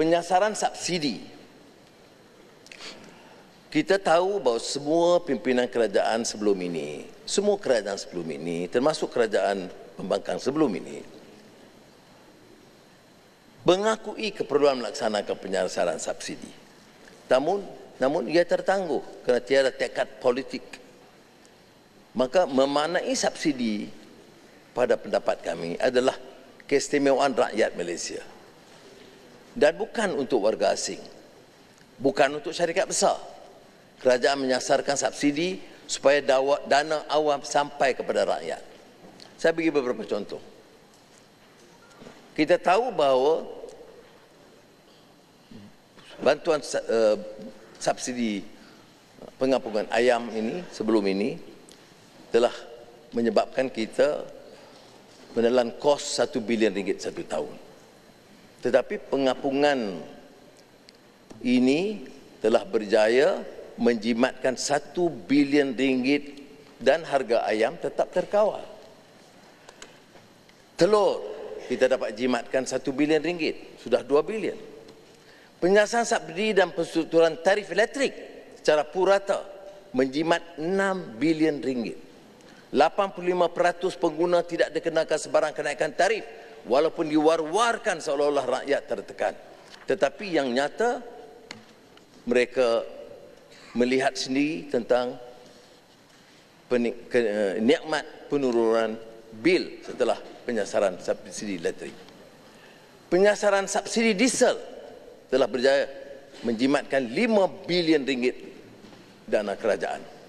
penyasaran subsidi. Kita tahu bahawa semua pimpinan kerajaan sebelum ini, semua kerajaan sebelum ini, termasuk kerajaan pembangkang sebelum ini, mengakui keperluan melaksanakan penyasaran subsidi. Namun, namun ia tertangguh kerana tiada tekad politik. Maka memanai subsidi pada pendapat kami adalah keistimewaan rakyat Malaysia. Dan bukan untuk warga asing. Bukan untuk syarikat besar kerajaan menyasarkan subsidi supaya dana awam sampai kepada rakyat. Saya bagi beberapa contoh. Kita tahu bahawa bantuan uh, subsidi pengampungan ayam ini sebelum ini telah menyebabkan kita menelan kos satu bilion ringgit satu tahun. Tetapi pengampungan ini telah berjaya menjimatkan satu bilion ringgit dan harga ayam tetap terkawal. Telur kita dapat jimatkan satu bilion ringgit, sudah dua bilion. Penyiasan subsidi dan penstrukturan tarif elektrik secara purata menjimat enam bilion ringgit. 85% pengguna tidak dikenakan sebarang kenaikan tarif walaupun diwar-warkan seolah-olah rakyat tertekan. Tetapi yang nyata mereka melihat sendiri tentang eh, nikmat penurunan bil setelah penyasaran subsidi elektrik. Penyasaran subsidi diesel telah berjaya menjimatkan 5 bilion ringgit dana kerajaan.